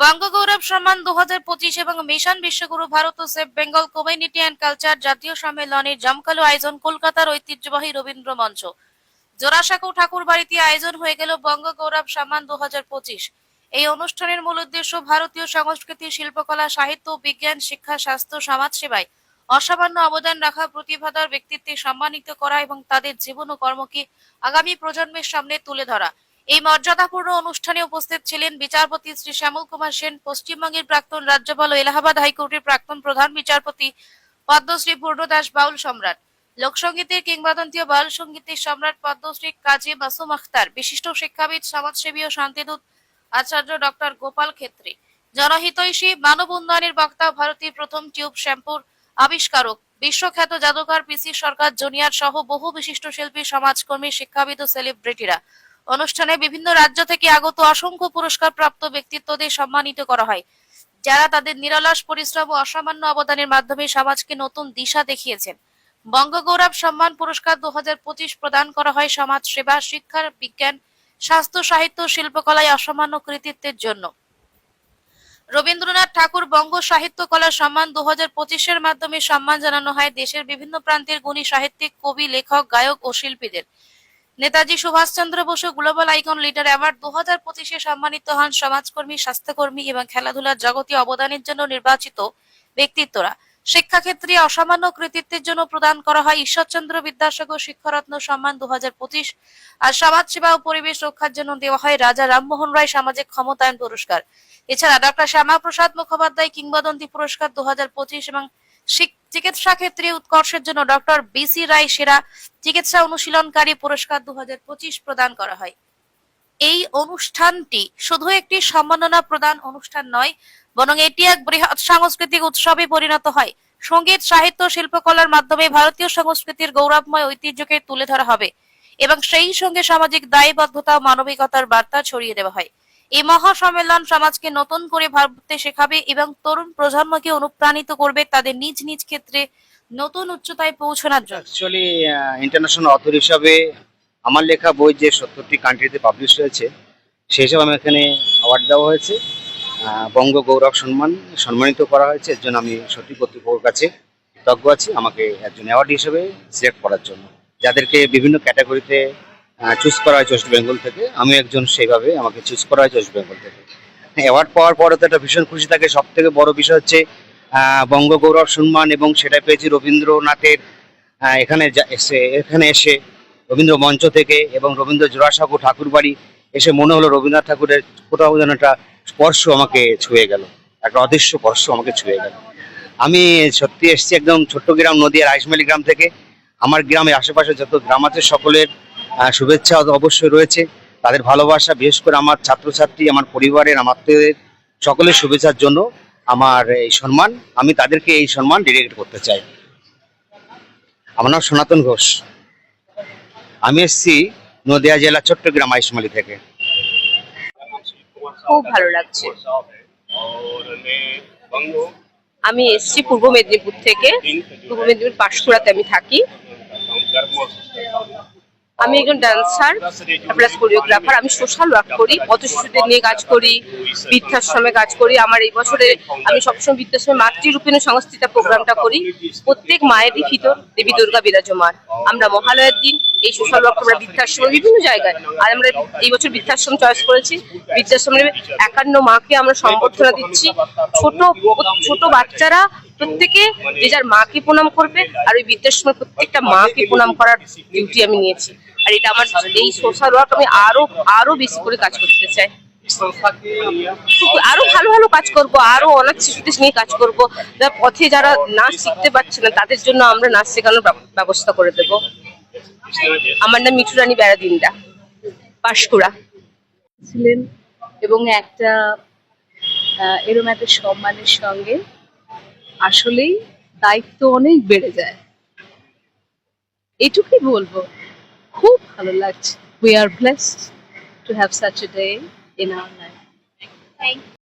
বঙ্গগৌরব সম্মান দু এবং mission বিশ্বগুরু Bharat O save Bengal community and culture জাতীয় সম্মেলনের জমকালো আয়োজন কলকাতার ঐতিহ্যবাহী রবীন্দ্র মঞ্চ। জোড়াসাঁকো ঠাকুর বাড়িতে আয়োজন হয়ে গেল বঙ্গগৌরব সম্মান দু হাজার পঁচিশ। এই অনুষ্ঠানের মূল উদ্দেশ্য ভারতীয় সংস্কৃতি, শিল্পকলা, সাহিত্য, বিজ্ঞান, শিক্ষা, স্বাস্থ্য, সমাজ সেবায় অসামান্য অবদান রাখা, প্রতিভাধর ব্যক্তিত্বে সম্মানিত করা এবং তাদের জীবন ও কর্মকে আগামী প্রজন্মের সামনে তুলে ধরা। এই মর্যাদাপূর্ণ অনুষ্ঠানে উপস্থিত ছিলেন বিচারপতি শ্রী শ্যামল কুমার সেন, পশ্চিমবঙ্গের প্রাক্তন রাজ্যপাল ও এলাহাবাদ হাইকোর্টের প্রাক্তন প্রধান বিচারপতি পদ্মশ্রী পূর্ণদাস বাউল সম্রাট, লোকসঙ্গীতের কিংবদন্তি বাউল সঙ্গীতের সম্রাট পদ্মশ্রী কাজী মাসুম আখতার, বিশিষ্ট শিক্ষাবিদ, সমাজসেবী ও শান্তিদূত আচার্য ডক্টর গোপাল ক্ষেত্রী। জনহিতৈষী, মানব উন্নয়নের বক্তা ভারতীয় প্রথম টিউব শ্যাম্পুর আবিষ্কারক, বিশ্বখ্যাত জাদুকর পিসি সরকার জুনিয়র সহ বহু বিশিষ্ট শিল্পী, সমাজকর্মী, শিক্ষাবিদ ও সেলিব্রিটিরা অনুষ্ঠানে বিভিন্ন রাজ্য থেকে আগত অসংখ্য পুরস্কার প্রাপ্ত ব্যক্তিত্বদের সম্মানিত করা হয়। যারা তাদের নিরলস পরিশ্রম ও অসামান্য অবদানের মাধ্যমে সমাজকে নতুন দিশা দেখিয়েছেন। বঙ্গগৌরব সম্মান পুরস্কার দু হাজার পঁচিশ প্রদান করা হয় সমাজ সেবা শিক্ষার বিজ্ঞান, স্বাস্থ্য, সাহিত্য, শিল্পকলায় অসামান্য কৃতিত্বের জন্য। রবীন্দ্রনাথ ঠাকুর বঙ্গ সাহিত্য কলা সম্মান দু হাজার পঁচিশের মাধ্যমে সম্মান জানানো হয় দেশের বিভিন্ন প্রান্তের গুণী সাহিত্যিক, কবি, লেখক, গায়ক ও শিল্পীদের। Netaji Subhashchandra Bose global icon leader award দু হাজার পঁচিশে সম্মানিত হন সমাজকর্মী, স্বাস্থ্যকর্মী এবং খেলাধুলার জগতে অবদানের জন্য নির্বাচিত ব্যক্তিত্বরা। শিক্ষাক্ষেত্রে অসামান্য কৃতিত্বের জন্য প্রদান করা হয় ঈশ্বরচন্দ্র বিদ্যাসাগর শিক্ষারত্ন সম্মান দু হাজার পঁচিশ। আর সমাজসেবা ও পরিবেশ রক্ষার জন্য দেওয়া হয় রাজা রামমোহন রায় সামাজিক ক্ষমতায়ন পুরস্কার। এছাড়া ডক্টর শ্যামা প্রসাদ মুখোপাধ্যায় কিংবদন্তি পুরস্কার দু হাজার পঁচিশ এবং চিকিৎসা ক্ষেত্রে উৎকর্ষের জন্য ডক্টর বিসি রায় সেরা চিকিৎসা অনুশীলনকারী পুরস্কার দু প্রদান করা হয়। এই অনুষ্ঠানটি শুধু একটি সম্মাননা প্রদান অনুষ্ঠান নয়, বরং এটি এক বৃহৎ সাংস্কৃতিক উৎসবে পরিণত হয়। সংগীত, সাহিত্য, শিল্পকলার মাধ্যমে ভারতীয় সংস্কৃতির গৌরবময় ঐতিহ্যকে তুলে ধরা হবে এবং সেই সঙ্গে সামাজিক দায়বদ্ধতা মানবিকতার বার্তা ছড়িয়ে দেওয়া হয়। এই মহা সম্মেলন সমাজকে নতুন করে ভাবতে শেখাবে এবং তরুণ প্রজন্মকে অনুপ্রাণিত করবে তাদের নিজ নিজ ক্ষেত্রে নতুন উচ্চতায় পৌঁছানোর জন্য। অ্যাকচুয়ালি ইন্টারন্যাশনাল অথর হিসাবে আমার লেখা বই যে সত্তরটি কান্ট্রিতে পাবলিশ হয়েছে, সেই হিসাবে আমি এখানে অ্যাওয়ার্ড দেওয়া হয়েছে। বঙ্গ গৌরব সম্মান, সম্মানিত করা হয়েছে। এর জন্য আমি সত্যি কর্তৃপক্ষের কাছে কৃতজ্ঞ আছি। আমাকে একজন অ্যাওয়ার্ড হিসেবে সিলেক্ট করার জন্য। যাদেরকে বিভিন্ন ক্যাটাগরিতে চুজ করা হয় ওয়েস্ট বেঙ্গল থেকে। আমি একজন সেইভাবে আমাকে চুজ করা হয়েছে ওয়েস্ট বেঙ্গল থেকে। অ্যাওয়ার্ড পাওয়ার পরে তো একটা ভীষণ খুশি থাকে। সব থেকে বড় বিষয় হচ্ছে আহ, বঙ্গ গৌরব সম্মান এবং সেটা পেয়েছি রবীন্দ্রনাথের এখানে এসে এখানে এসে রবীন্দ্র মঞ্চ থেকে এবং রবীন্দ্র জোড়াসাঁকো ঠাকুর বাড়ি এসে মনে হলো রবীন্দ্রনাথ ঠাকুরের কোথাও যেন একটা স্পর্শ আমাকে ছুঁয়ে গেল। একটা অদৃশ্য স্পর্শ আমাকে ছুঁয়ে গেল। আমি সত্যি এসেছি একদম ছোট্ট গ্রাম নদীয়ার আইসমালি গ্রাম থেকে। আমার গ্রামের আশেপাশে যত গ্রাম আছে সকলের শুভেচ্ছা অবশ্যই রয়েছে। তাদের ভালোবাসা, বিশেষ করে আমার ছাত্রছাত্রী, আমার পরিবারের আমার সকলের শুভেচ্ছার জন্য আমার এই সম্মান। আমি তাদেরকে এই সম্মান ডেডিকেট করতে চাই। আমার নাম সনাতন ঘোষ। আমি এসেছি নদিয়া জেলা চট্টগ্রাম আইসমালি থেকে। খুব ভালো লাগছে। আমি এসছি পূর্ব মেদিনীপুর থেকে। পূর্ব মেদিনীপুর পাঁশকুড়াতে আমি থাকি। আমি একজন ডান্সার প্লাস কোরিওগ্রাফার আমি সোশ্যাল ওয়ার্ক করি পথ শিশুদের নিয়ে কাজ করি, বৃদ্ধাশ্রমে কাজ করি। আমার এই বছরে আমি সবসময় বৃদ্ধাশ্রমে মাতৃরূপিণী সংস্থিতা প্রোগ্রামটা করি। প্রত্যেক মায়েরই ভিতর দেবী দুর্গা বিরাজমান। আমরা মহালয়ার দিন এই সোশ্যাল ওয়ার্ক আমরা বৃদ্ধাশ্রমে বিভিন্ন জায়গায়, আর আমরা এই বছর বৃদ্ধাশ্রম চয়েস করেছি। বৃদ্ধাশ্রমে একান্ন মাকে আমরা সম্বর্ধনা দিচ্ছি। ছোট ছোট বাচ্চারা প্রত্যেকে যে যার মাকে প্রণাম করবে আর ওই বৃদ্ধাশ্রমের প্রত্যেকটা মাকে প্রণাম করার ডিউটি আমি নিয়েছি। আর এটা আমার এই সোশ্যাল ওয়ার্ক আমি আরও আরও বেশি করে কাজ করতে চাই। আরও ভালো ভালো কাজ করব, আরও অনেক শিশুদের নিয়ে কাজ করব। যারা পথে যারা নাচ শিখতে পারছে না, তাদের জন্য আমরা নাচ শেখানোর ব্যব- ব্যবস্থা করে দেব। আমার নাম মিঠু রানী বেড়াদিন্দা পাঁশকুড়া। ছিলেন এবং একটা এরম একটা সম্মানের সঙ্গে আসলেই দায়িত্ব অনেক বেড়ে যায়। এটুকুই বলব, খুব ভালো লাগছে। We are blessed to have such a day in our life